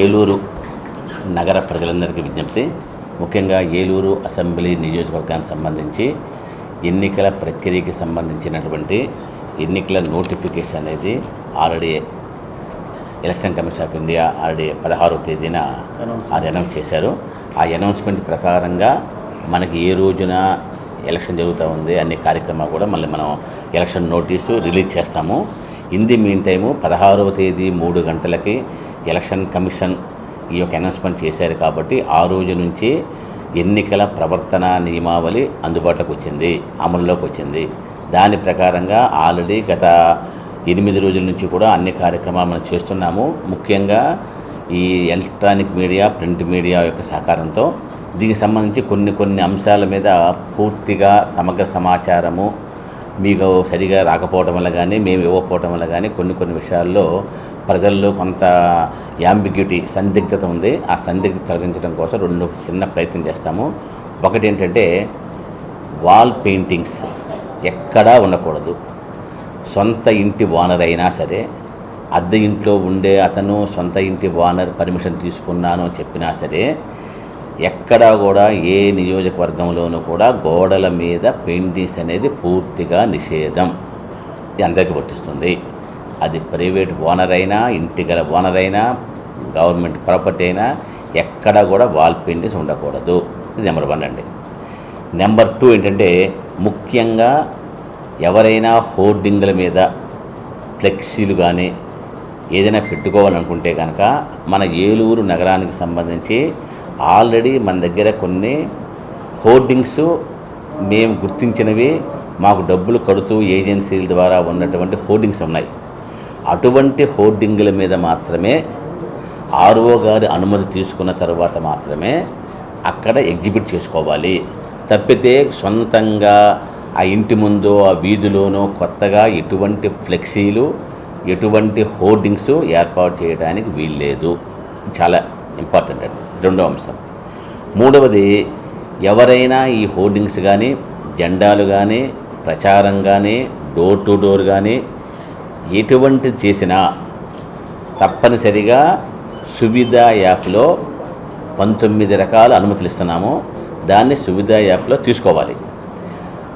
ఏలూరు నగర ప్రజలందరికీ విజ్ఞప్తి. ముఖ్యంగా ఏలూరు అసెంబ్లీ నియోజకవర్గానికి సంబంధించి ఎన్నికల ప్రక్రియకి సంబంధించినటువంటి ఎన్నికల నోటిఫికేషన్ అనేది already election commission of India already పదహారవ తేదీన అది అనౌన్స్ చేశారు. ఆ అనౌన్స్మెంట్ ప్రకారంగా మనకి ఏ రోజున ఎలక్షన్ జరుగుతూ ఉంది అన్ని కార్యక్రమాలు కూడా మళ్ళీ మనం ఎలక్షన్ నోటీసు రిలీజ్ చేస్తాము. ఇన్ ది మీన్ టైము పదహారవ తేదీ మూడు గంటలకి ఎలక్షన్ కమిషన్ ఈ యొక్క అనౌన్స్మెంట్ చేశారు కాబట్టి ఆ రోజు నుంచి ఎన్నికల ప్రవర్తన నియమావళి అందుబాటులోకి వచ్చింది అమలులోకి వచ్చింది. దాని ప్రకారంగా ఆల్రెడీ గత ఎనిమిది రోజుల నుంచి కూడా అన్ని కార్యక్రమాలు మనం చేస్తున్నాము. ముఖ్యంగా ఈ ఎలక్ట్రానిక్ మీడియా ప్రింట్ మీడియా యొక్క సహకారంతో దీనికి సంబంధించి కొన్ని కొన్ని అంశాల మీద పూర్తిగా సమగ్ర సమాచారము మీకు సరిగా రాకపోవడం వల్ల కానీ మేము ఇవ్వకపోవడం వల్ల కానీ కొన్ని కొన్ని విషయాల్లో ప్రజల్లో కొంత యాంబిగ్యూటీ సందిగ్ధత ఉంది. ఆ సందిగ్ధత తొలగించడం కోసం రెండు చిన్న ప్రయత్నం చేస్తాము. ఒకటి ఏంటంటే వాల్ పెయింటింగ్స్ ఎక్కడా ఉండకూడదు. సొంత ఇంటి ఓనర్ అయినా సరే అద్దె ఇంట్లో ఉండే అతను సొంత ఇంటి ఓనర్ పర్మిషన్ తీసుకున్నాను అని చెప్పినా సరే ఎక్కడా కూడా ఏ నియోజకవర్గంలోనూ కూడా గోడల మీద పెయింటింగ్స్ అనేది పూర్తిగా నిషేధం. అందరికీ వర్తిస్తుంది. అది ప్రైవేట్ ఓనర్ అయినా ఇంటి గల ఓనర్ అయినా గవర్నమెంట్ ప్రాపర్టీ అయినా ఎక్కడ కూడా వాల్ పెయింటింగ్స్ ఉండకూడదు. ఇది నెంబర్ వన్ అండి. నెంబర్ టూ ఏంటంటే ముఖ్యంగా ఎవరైనా హోర్డింగ్ల మీద ఫ్లెక్సీలు కానీ ఏదైనా పెట్టుకోవాలనుకుంటే కనుక మన ఏలూరు నగరానికి సంబంధించి ఆల్రెడీ మన దగ్గర కొన్ని హోర్డింగ్స్ మేము గుర్తించినవి మాకు డబ్బులు కడుతూ ఏజెన్సీల ద్వారా ఉన్నటువంటి హోర్డింగ్స్ ఉన్నాయి. అటువంటి హోర్డింగుల మీద మాత్రమే ఆర్ఓ గారి అనుమతి తీసుకున్న తర్వాత మాత్రమే అక్కడ ఎగ్జిబిట్ చేసుకోవాలి. తప్పితే సొంతంగా ఆ ఇంటి ముందు ఆ వీధిలోనో కొత్తగా ఎటువంటి ఫ్లెక్సీలు ఎటువంటి హోర్డింగ్స్ ఏర్పాటు చేయడానికి వీల్లేదు. చాలా ఇంపార్టెంట్ అండి రెండో అంశం. మూడవది ఎవరైనా ఈ హోర్డింగ్స్ కానీ జెండాలు కానీ ప్రచారం కానీ డోర్ టు డోర్ కానీ ఎటువంటిది చేసినా తప్పనిసరిగా సువిధ యాప్లో పంతొమ్మిది రకాల అనుమతులు ఇస్తున్నాము. దాన్ని సువిధ యాప్లో తీసుకోవాలి.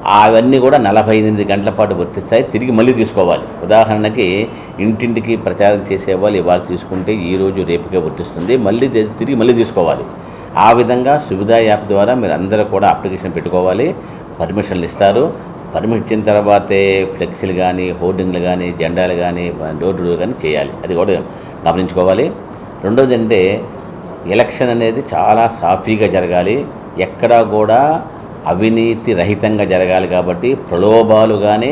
అవన్నీ కూడా నలభై ఎనిమిది గంటల పాటు వర్తిస్తాయి. తిరిగి మళ్ళీ తీసుకోవాలి. ఉదాహరణకి ఇంటింటికి ప్రచారం చేసేవాళ్ళు ఇవాళ తీసుకుంటే ఈ రోజు రేపుకే వర్తిస్తుంది. మళ్ళీ తిరిగి మళ్ళీ తీసుకోవాలి. ఆ విధంగా సువిధ యాప్ ద్వారా మీరు అందరూ కూడా అప్లికేషన్ పెట్టుకోవాలి. పర్మిషన్లు ఇస్తారు. పర్మిషన్ ఇచ్చిన తర్వాతే ఫ్లెక్సీలు కానీ హోర్డింగ్లు కానీ జెండాలు కానీ డోర్ డోర్ కానీ చేయాలి. అది కూడా గమనించుకోవాలి. రెండోది అంటే ఎలక్షన్ అనేది చాలా సాఫీగా జరగాలి. ఎక్కడా కూడా అవినీతి రహితంగా జరగాలి కాబట్టి ప్రలోభాలు కానీ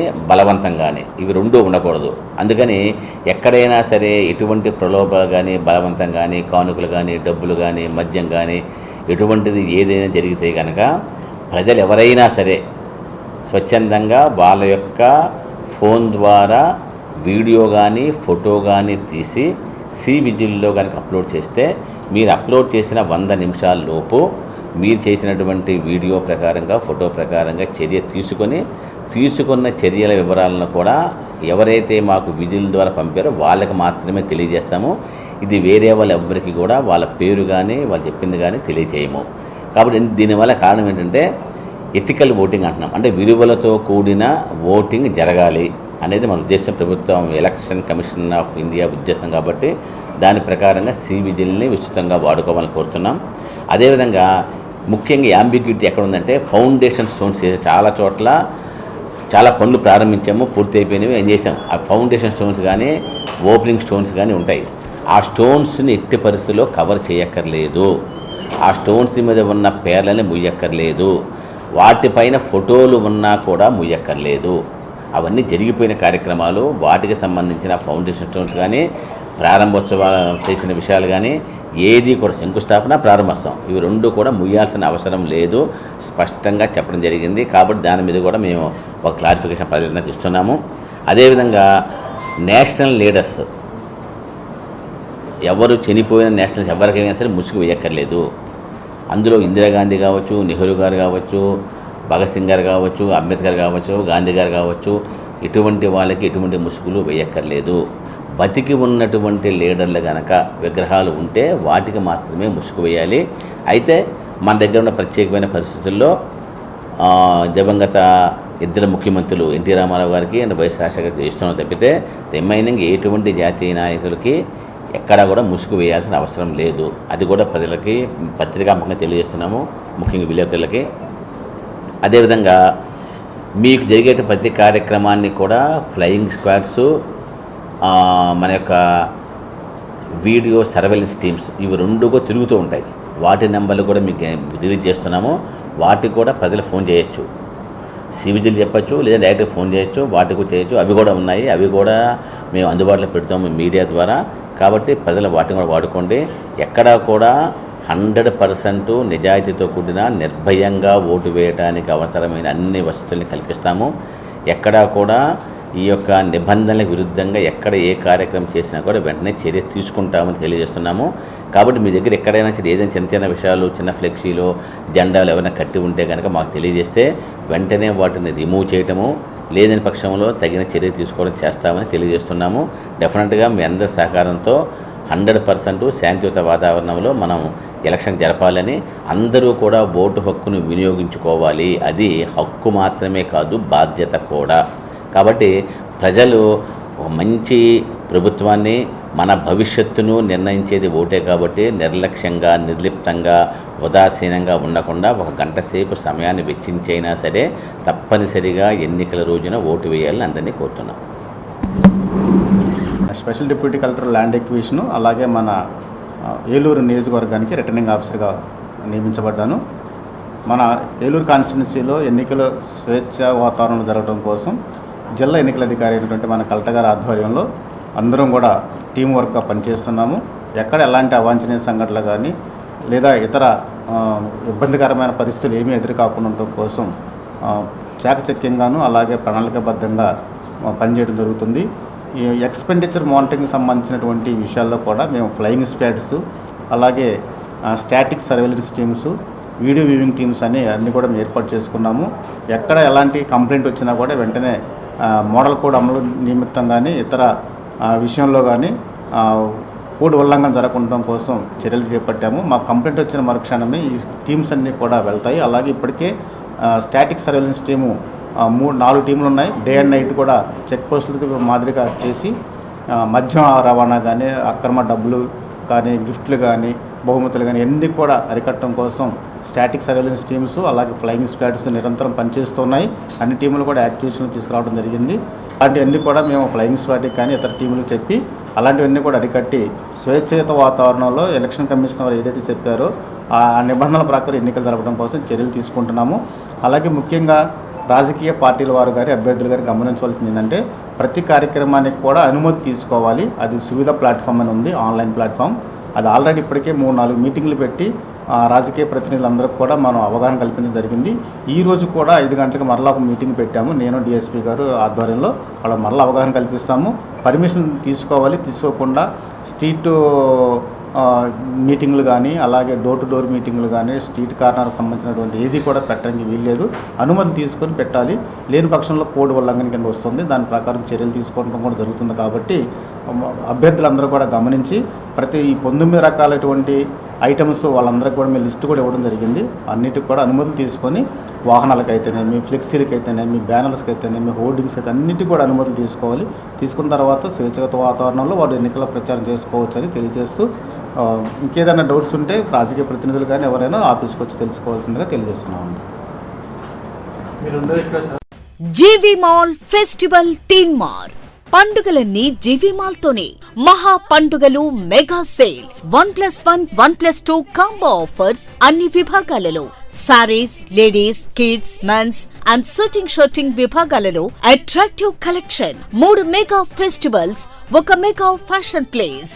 ఇవి రెండూ ఉండకూడదు. అందుకని ఎక్కడైనా సరే ఎటువంటి ప్రలోభాలు కానీ బలవంతం కానీ కానుకలు కానీ డబ్బులు కానీ మద్యం కానీ ఎటువంటిది ఏదైనా జరిగితే కనుక ప్రజలు ఎవరైనా సరే స్వచ్ఛందంగా వాళ్ళ యొక్క ఫోన్ ద్వారా వీడియో కానీ ఫోటో కానీ తీసి సి విజిల్లో కనుక అప్లోడ్ చేస్తే మీరు అప్లోడ్ చేసిన వంద నిమిషాల లోపు మీరు చేసినటువంటి వీడియో ప్రకారంగా ఫోటో ప్రకారంగా చర్య తీసుకొని తీసుకున్న చర్యల వివరాలను కూడా ఎవరైతే మాకు విజిల్ ద్వారా పంపారో వాళ్ళకి మాత్రమే తెలియజేస్తాము. ఇది వేరే వాళ్ళ ఎవ్వరికి కూడా వాళ్ళ పేరు కానీ వాళ్ళు చెప్పింది కానీ తెలియజేయము. కాబట్టి దీనివల్ల కారణం ఏంటంటే ఎథికల్ ఓటింగ్ అంటున్నాం. అంటే విలువలతో కూడిన ఓటింగ్ జరగాలి అనేది మన ఉద్దేశం. ప్రభుత్వం ఎలక్షన్ కమిషన్ ఆఫ్ ఇండియా ఉద్దేశం కాబట్టి దాని ప్రకారంగా సివిజిల్ని విస్తృతంగా వాడుకోవాలని కోరుతున్నాం. అదేవిధంగా ముఖ్యంగా యాంబిగ్యూటీ ఎక్కడ ఉందంటే ఫౌండేషన్ స్టోన్స్ చేసే చాలా చోట్ల చాలా పనులు ప్రారంభించాము పూర్తి అయిపోయినవి ఏం చేసాం. ఆ ఫౌండేషన్ స్టోన్స్ కానీ ఓపెనింగ్ స్టోన్స్ కానీ ఉంటాయి. ఆ స్టోన్స్ని ఎట్టి పరిస్థితుల్లో కవర్ చేయక్కర్లేదు. ఆ స్టోన్స్ మీద ఉన్న పేర్లని ముయ్యక్కర్లేదు. వాటిపైన ఫోటోలు ఉన్నా కూడా ముయ్యక్కర్లేదు. అవన్నీ జరిగిపోయిన కార్యక్రమాలు వాటికి సంబంధించిన ఫౌండేషన్ స్టోన్స్ కానీ ప్రారంభోత్సవాలు చేసిన విషయాలు కానీ ఏది కూడా శంకుస్థాపన ప్రారంభోత్సవం. ఇవి రెండు కూడా ముయ్యాల్సిన అవసరం లేదు. స్పష్టంగా చెప్పడం జరిగింది. కాబట్టి దాని మీద కూడా మేము ఒక క్లారిఫికేషన్ ప్రజలకు ఇస్తున్నాము. అదేవిధంగా నేషనల్ లీడర్స్ ఎవరు చనిపోయిన నేషనల్స్ ఎవరికైనా సరే ముసుగు వేయక్కర్లేదు. అందులో ఇందిరాగాంధీ కావచ్చు నెహ్రూ గారు కావచ్చు భగత్ సింగ్ గారు కావచ్చు అంబేద్కర్ కావచ్చు గాంధీ గారు కావచ్చు ఇటువంటి వాళ్ళకి ఎటువంటి ముసుగులు వేయక్కర్లేదు. బతికి ఉన్నటువంటి లీడర్లు కనుక విగ్రహాలు ఉంటే వాటికి మాత్రమే ముసుగు వేయాలి. అయితే మన దగ్గర ఉన్న ప్రత్యేకమైన పరిస్థితుల్లో దివంగత ఇద్దరు ముఖ్యమంత్రులు ఎన్టీ రామారావు గారికి అండ్ వైఎస్ రాజశేఖర్ ఇష్టం తప్పితే రిమైనింగ్ ఎటువంటి జాతీయ నాయకులకి ఎక్కడా కూడా ముసుగు వేయాల్సిన అవసరం లేదు. అది కూడా ప్రజలకి పత్రికాముఖంగా తెలియజేస్తున్నాము ముఖ్యంగా విలేకరులకి. అదేవిధంగా మీకు జరిగే ప్రతి కార్యక్రమాన్ని కూడా ఫ్లయింగ్ స్క్వాడ్స్ మన యొక్క వీడియో సర్వేలెన్స్ టీమ్స్ ఇవి రెండు కూడా తిరుగుతూ ఉంటాయి. వాటి నెంబర్లు కూడా మీకు రిలీజ్ చేస్తున్నాము. వాటికి కూడా ప్రజలు ఫోన్ చేయొచ్చు. సివిజిల్ చెప్పచ్చు లేదా డైరెక్ట్గా ఫోన్ చేయొచ్చు వాటికి చేయొచ్చు. అవి కూడా ఉన్నాయి. అవి కూడా మేము అందుబాటులో పెడతాము మీడియా ద్వారా. కాబట్టి ప్రజలు వాటిని కూడా వాడుకోండి. ఎక్కడా కూడా హండ్రెడ్ పర్సెంట్ నిజాయితీతో కూడిన నిర్భయంగా ఓటు వేయడానికి అవసరమైన అన్ని వసతుల్ని కల్పిస్తాము. ఎక్కడా కూడా ఈ యొక్క నిబంధనలకు విరుద్ధంగా ఎక్కడ ఏ కార్యక్రమం చేసినా కూడా వెంటనే చర్య తీసుకుంటామని తెలియజేస్తున్నాము. కాబట్టి మీ దగ్గర ఎక్కడైనా సరే ఏదైనా చిన్న చిన్న విషయాలు చిన్న ఫ్లెక్సీలు జెండాలు ఏమైనా కట్టి ఉంటే కనుక మాకు తెలియజేస్తే వెంటనే వాటిని రిమూవ్ చేయటము లేదని పక్షంలో తగిన చర్య తీసుకోవడం చేస్తామని తెలియజేస్తున్నాము. డెఫినెట్గా మీ అందరి సహకారంతో హండ్రెడ్ పర్సెంట్ శాంతియుత వాతావరణంలో మనం ఎలక్షన్ జరపాలని అందరూ కూడా ఓటు హక్కును వినియోగించుకోవాలి. అది హక్కు మాత్రమే కాదు బాధ్యత కూడా. కాబట్టి ప్రజలు మంచి ప్రభుత్వాన్ని మన భవిష్యత్తును నిర్ణయించేది ఓటే కాబట్టి నిర్లక్ష్యంగా నిర్లిప్తంగా ఉదాసీనంగా ఉండకుండా ఒక గంట సేపు సమయాన్ని వెచ్చించైనా సరే తప్పనిసరిగా ఎన్నికల రోజున ఓటు వేయాలని అందరినీ కోరుతున్నాం. Special deputy collector land acquisition అలాగే మన ఏలూరు నియోజకవర్గానికి రిటర్నింగ్ ఆఫీసర్గా నియమించబడ్డాను. మన ఏలూరు కాన్స్టిట్యున్సీలో ఎన్నికలు స్వేచ్ఛ వాతావరణం జరగడం కోసం జిల్లా ఎన్నికల అధికారి అయినటువంటి మన కలెక్టర్ గారి ఆధ్వర్యంలో అందరం కూడా టీం వర్క్గా పనిచేస్తున్నాము. ఎక్కడ ఎలాంటి అవాంఛనీయ సంఘటనలు కానీ లేదా ఇతర ఇబ్బందికరమైన పరిస్థితులు ఏమీ ఎదురుకాకుండా ఉండటం కోసం చాకచక్యంగాను అలాగే ప్రణాళికబద్ధంగా పనిచేయడం జరుగుతుంది. ఈ ఎక్స్పెండిచర్ మానిటరింగ్ సంబంధించినటువంటి విషయాల్లో కూడా మేము ఫ్లయింగ్ స్పాడ్స్ అలాగే static surveillance teams video viewing teams అని అన్నీ కూడా మేము ఏర్పాటు చేసుకున్నాము. ఎక్కడ ఎలాంటి కంప్లైంట్ వచ్చినా కూడా వెంటనే మోడల్ కోడ్ అమలు నిమిత్తం కానీ ఇతర విషయంలో కానీ కోడ్ ఉల్లంఘన జరగకుండా కోసం చర్యలు చేపట్టాము. మా కంప్లైంట్ వచ్చిన మరుక్షణమే ఈ టీమ్స్ అన్నీ కూడా వెళ్తాయి. అలాగే ఇప్పటికే స్టాటిక్ సర్వేలెన్స్ టీము మూడు నాలుగు టీంలు ఉన్నాయి. డే అండ్ నైట్ కూడా చెక్ పోస్టులకి మాదిరిగా చేసి మద్యం రవాణా కానీ అక్రమ డబ్బులు కానీ గిఫ్ట్లు కానీ బహుమతులు కానీ అన్నీ కూడా అరికట్టడం కోసం స్టాటిక్ సర్వేలెన్స్ టీమ్స్ అలాగే ఫ్లయింగ్ స్క్వాడ్స్ నిరంతరం పనిచేస్తున్నాయి. అన్ని టీములు కూడా యాక్టివేషన్ తీసుకురావడం జరిగింది. అలాంటివన్నీ కూడా మేము ఫ్లయింగ్ స్క్వాడ్కి కానీ ఇతర టీములకు చెప్పి అలాంటివన్నీ కూడా అరికట్టి స్వేచ్ఛయుత వాతావరణంలో ఎలక్షన్ కమిషన్ వారు ఏదైతే చెప్పారో ఆ నిబంధనల ప్రకారం ఎన్నికలు జరపడం కోసం చర్యలు తీసుకుంటున్నాము. అలాగే ముఖ్యంగా రాజకీయ పార్టీల వారు గారి అభ్యర్థులు గారు గమనించవలసింది ఏంటంటే ప్రతి కార్యక్రమానికి కూడా అనుమతి తీసుకోవాలి. అది సువిధ ప్లాట్ఫామ్ అని ఉంది ఆన్లైన్ ప్లాట్ఫామ్. అది ఆల్రెడీ ఇప్పటికే మూడు నాలుగు మీటింగ్లు పెట్టి ఆ, రాజకీయ ప్రతినిధులందరికీ కూడా మనం అవగాహన కల్పించడం జరిగింది. ఈ రోజు కూడా ఐదు గంటలకు మరలా ఒక మీటింగ్ పెట్టాము. నేను డిఎస్పీ గారు ఆధ్వర్యంలో వాళ్ళ మరలా అవగాహన కల్పిస్తాము. పర్మిషన్ తీసుకోవాలి. తీసుకోకుండా స్ట్రీట్ మీటింగ్లు కానీ అలాగే డోర్ టు డోర్ మీటింగ్లు కానీ స్ట్రీట్ కార్నర్ సంబంధించినటువంటి ఏది కూడా పెట్టడానికి వీల్లేదు. అనుమతి తీసుకొని పెట్టాలి. లేని పక్షంలో కోడ్ ఉల్లంఘన కింద వస్తుంది. దాని ప్రకారం చర్యలు తీసుకోవడం కూడా జరుగుతుంది కాబట్టి అభ్యర్థులందరూ కూడా గమనించి ప్రతి ఈ పంతొమ్మిది రకాలైనటువంటి ఐటమ్స్ వాళ్ళందరికీ కూడా మేము లిస్ట్ కూడా ఇవ్వడం జరిగింది. అన్నిటికి కూడా అనుమతులు తీసుకొని వాహనాలకు అయితేనేమి ఫ్లెక్సీలకు అయితేనేమి బ్యానర్స్కి అయితేనేమి హోర్డింగ్స్ అయితే అన్నిటికీ కూడా అనుమతులు తీసుకోవాలి. తీసుకున్న తర్వాత స్వేచ్ఛగత వాతావరణంలో వారు ఎన్నికల ప్రచారం చేసుకోవచ్చని తెలియజేస్తూ ఇంకేదైనా డౌట్స్ ఉంటే రాజకీయ ప్రతినిధులు కానీ ఎవరైనా ఆఫీస్కి వచ్చి తెలుసుకోవాల్సిందిగా తెలియజేస్తున్నామండి జీవి మాల్ ఫెస్టివల్ తీన్ మార్ పండుగలన్నీ జీవి మాల్ తోనే మహా పండుగలు mega sale. One plus one one plus two combo offers అన్ని విభాగాలలో. Sarees ladies kids mens and shooting shooting విభాగాలలో అట్రాక్టివ్ కలెక్షన్. మూడు మెగా ఫెస్టివల్స్ ఒక mega fashion place.